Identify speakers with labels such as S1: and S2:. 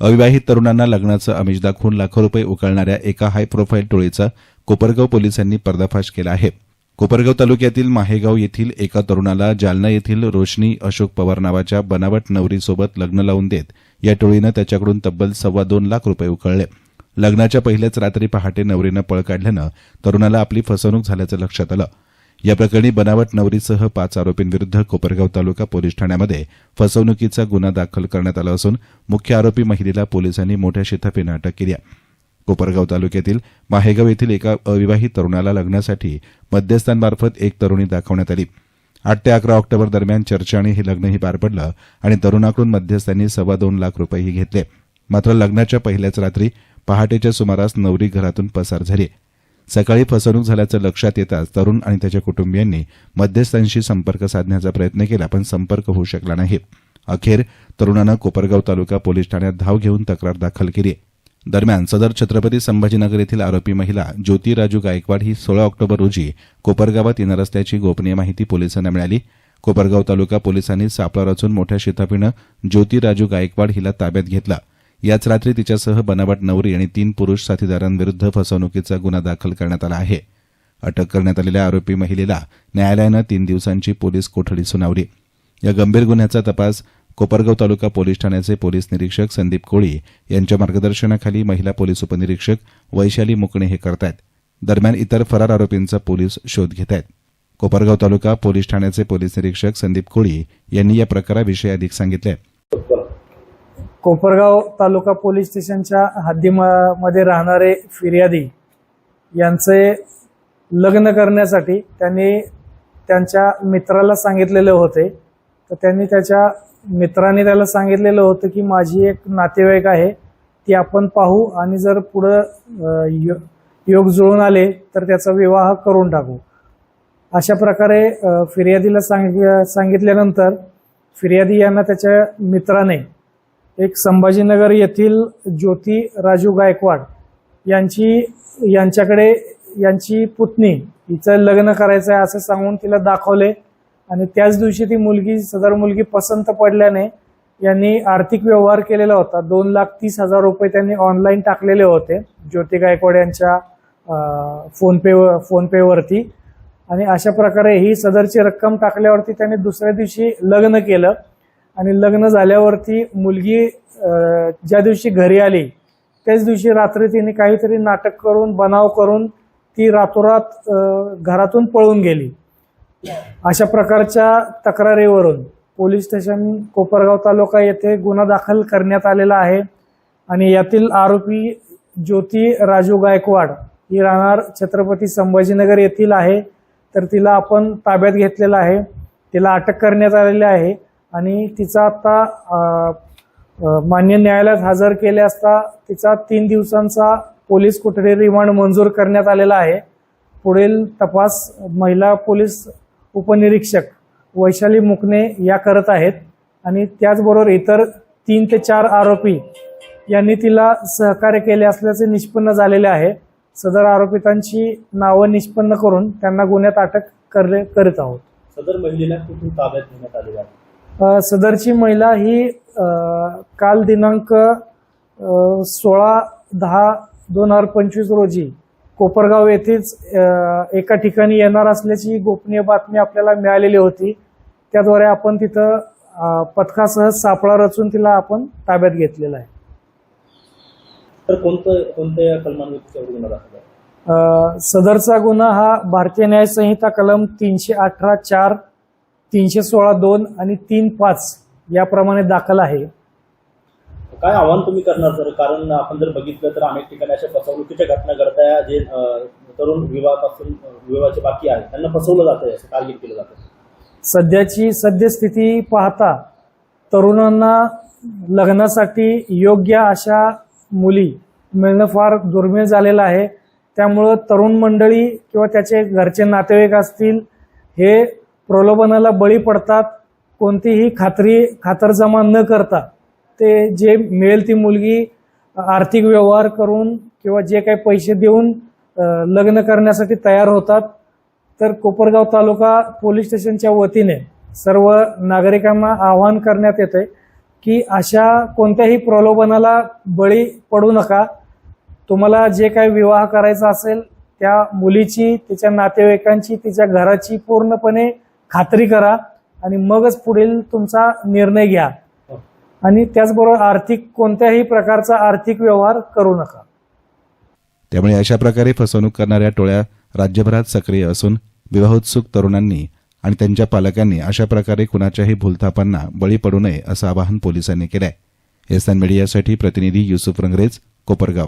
S1: अविवाहित तरुणांना लग्नाचं आमिष दाखवून लाखो रुपये उकळणाऱ्या एका हाय प्रोफाईल टोळीचा कोपरगाव पोलिसांनी पर्दाफाश केला आहे. कोपरगाव तालुक्यातील माहेगाव येथील एका तरुणाला जालना येथील रोशनी अशोक पवार नावाच्या बनावट नवरीसोबत लग्न लावून देत या टोळीनं त्याच्याकडून तब्बल सव्वा दोन लाख रुपये उकळले. लग्नाच्या पहिल्याच रात्री पहाटे नवरीनं पळ काढल्यानं तरुणाला आपली फसवणूक झाल्याचं लक्षात आलं. या प्रकरणी बनावट नवरीसह पाच आरोपींविरुद्ध कोपरगाव तालुका पोलीस ठाण्यामध्ये फसवणुकीचा गुन्हा दाखल करण्यात आला असून मुख्य आरोपी महिलेला पोलिसांनी मोठ्या शिथाफीनं अटक केली आहे. कोपरगाव तालुक्यातील माहेगाव येथील एका अविवाहित तरुणाला लग्नासाठी मध्यस्थांमार्फत एक तरुणी दाखवण्यात आली. आठ ते अकरा ऑक्टोबर दरम्यान चर्चा आणि हे लग्नही पार पडलं आणि तरुणाकडून मध्यस्थांनी सव्वा दोन लाख रुपयेही घेतले. मात्र लग्नाच्या पहिल्याच रात्री पहाटेच्या सुमारास नवरी घरातून पसार झाली सकाळी फसवणूक झाल्याचं लक्षात येताच तरुण आणि त्याच्या कुटुंबियांनी मध्यस्थांशी संपर्क साधण्याचा प्रयत्न केला पण संपर्क होऊ शकला नाही. अखेर तरुणानं कोपरगाव तालुका पोलीस ठाण्यात धाव घेऊन तक्रार दाखल केली. दरम्यान सदर छत्रपती संभाजीनगर येथील आरोपी महिला ज्योती राजू गायकवाड ही सोळा ऑक्टोबर रोजी कोपरगावात येणार असल्याची गोपनीय माहिती पोलिसांना मिळाली. कोपरगाव तालुका पोलिसांनी सापळा रचून मोठ्या शिताफीनं ज्योती राजू गायकवाड हिला ताब्यात घेतला. याच रात्री तिच्यासह बनावट नवरी आणि तीन पुरुष साथीदारांविरुद्ध फसवणुकीचा गुन्हा दाखल करण्यात आला आहे. अटक करण्यात आलेल्या आरोपी महिलेला न्यायालयानं तीन दिवसांची पोलीस कोठडी सुनावली. या गंभीर गुन्ह्याचा तपास कोपरगाव तालुका पोलीस ठाण्याचे पोलीस निरीक्षक संदीप कोळी यांच्या मार्गदर्शनाखाली महिला पोलीस उपनिरीक्षक वैशाली मुकणे हे करतायत. दरम्यान इतर फरार आरोपींचा पोलीस शोध घेत आहेत कोपरगाव तालुका पोलीस ठाण्याचे पोलीस निरीक्षक संदीप कोळी यांनी या प्रकाराविषयी अधिक सांगितले
S2: कोपरगाव तालुका पोलीस स्टेशनच्या हद्दीमध्ये राहणारे फिर्यादी यांचे लग्न करण्यासाठी त्यांनी त्यांच्या मित्राला सांगितलेले होते. तर त्यांनी त्याच्या मित्राने त्याला सांगितलेलं होतं की माझी एक नातेवाईक आहे ती आपण पाहू आणि जर पुढं यो- योग जुळून आले तर त्याचा विवाह करून टाकू. अशा प्रकारे फिर्यादीला सांग सांगितल्यानंतर फिर्यादी यांना त्याच्या मित्राने एक संभाजीनगर येथील ज्योती राजू गायकवाड यांची यांच्याकडे यांची पुतणी हिचं लग्न करायचं आहे असं सांगून तिला दाखवले. आणि त्याच दिवशी ती मुलगी सदर मुलगी पसंत पडल्याने यांनी आर्थिक व्यवहार केलेला होता. दोन लाख तीस हजार रुपये त्यांनी ऑनलाईन टाकलेले होते ज्योती गायकवाड यांच्या फोनपे फोनपेवरती. आणि अशा प्रकारे ही सदरची रक्कम टाकल्यावरती त्यांनी दुसऱ्या दिवशी लग्न केलं. आणि लग्न झाल्यावरती मुलगी ज्या दिवशी घरी आली त्याच दिवशी रात्री तिने काहीतरी नाटक करून बनाव करून ती रातोरात घरातून पळून गेली. अशा प्रकारच्या तक्रारीवरून पोलीस स्टेशन कोपरगाव तालुका येथे गुन्हा दाखल करण्यात आलेला आहे आणि यातील आरोपी ज्योती राजू गायकवाड ही राहणार छत्रपती संभाजीनगर येथील आहे. तर तिला आपण ताब्यात घेतलेलं आहे. तिला अटक करण्यात आलेली आहे. आणि तिचा आता मान्य न्यायालयात हजर केले असता तिचा तीन दिवसांचा पोलीस कोठडी रिमांड मंजूर करण्यात आलेला आहे. पुढील तपास महिला पोलीस उपनिरीक्षक वैशाली मुकणे या करत आहेत. आणि त्याचबरोबर इतर तीन ते चार आरोपी यांनी तिला सहकार्य केले असल्याचे निष्पन्न झालेले आहे. सदर आरोपितांची नावं निष्पन्न करून त्यांना गुन्ह्यात अटक करले करीत आहोत.
S3: सदर महिलेला कुठून ताब्यात घेण्यात आलेला आहे?
S2: सदरची महिला ही काल दिनांक सोळा दहा दोन हजार पंचवीस रोजी कोपरगाव येथेच एका ठिकाणी येणार असल्याची गोपनीय बातमी आपल्याला मिळालेली होती. त्याद्वारे आपण तिथं पथकासह सापळा रचून तिला आपण ताब्यात घेतलेला आहे.
S3: तर कोणतं कोणत्या कलमांवर गुन्हा दाखल आहे?
S2: अ, सदरचा गुन्हा हा भारतीय न्याय संहिता कलम तीनशे अठरा चार तीनशे सोळा दोन आणि तीन पाच याप्रमाणे दाखल आहे.
S3: काय आव्हान तुम्ही करणार सर? कारण आपण जर बघितलं तर अनेक ठिकाणी अशा फसवणुकीच्या घटना घडताय जे तरुण विवाहापासून विवाहाचे बाकी आहेत. त्यांना फसवलं जातंय असं टार्गेट केलं जातं.
S2: सध्याची सद्यस्थिती पाहता तरुणांना लग्नासाठी योग्य अशा मुली मिळणं फार दुर्मिळ झालेलं आहे. त्यामुळं तरुण मंडळी किंवा त्याचे घरचे नातेवाईक असतील हे प्रलोभनाला बळी पडतात कोणतीही खात्री खातरजमा न करता ते जे मिळेल ती मुलगी आर्थिक व्यवहार करून किंवा जे काही पैसे देऊन लग्न करण्यासाठी तयार होतात. तर कोपरगाव तालुका पोलीस स्टेशनच्या वतीने सर्व नागरिकांना आवाहन करण्यात येते की अशा कोणत्याही प्रलोभनाला बळी पडू नका. तुम्हाला जे काही विवाह करायचा असेल त्या मुलीची तिच्या नातेवाईकांची तिच्या घराची पूर्णपणे खात्री करा आणि मगच पुढील तुमचा निर्णय घ्या. आणि त्याचबरोबर आर्थिक कोणत्याही प्रकारचा आर्थिक व्यवहार करू नका.
S1: त्यामुळे अशा प्रकारे फसवणूक करणाऱ्या टोळ्या राज्यभरात सक्रिय असून विवाहोत्सुक तरुणांनी आणि त्यांच्या पालकांनी अशा प्रकारे कुणाच्याही भूलथापांना बळी पडू नये असं आवाहन पोलिसांनी केलं आहे एस मीडियासाठी प्रतिनिधी युसुफ रंगरेज कोपरगाव.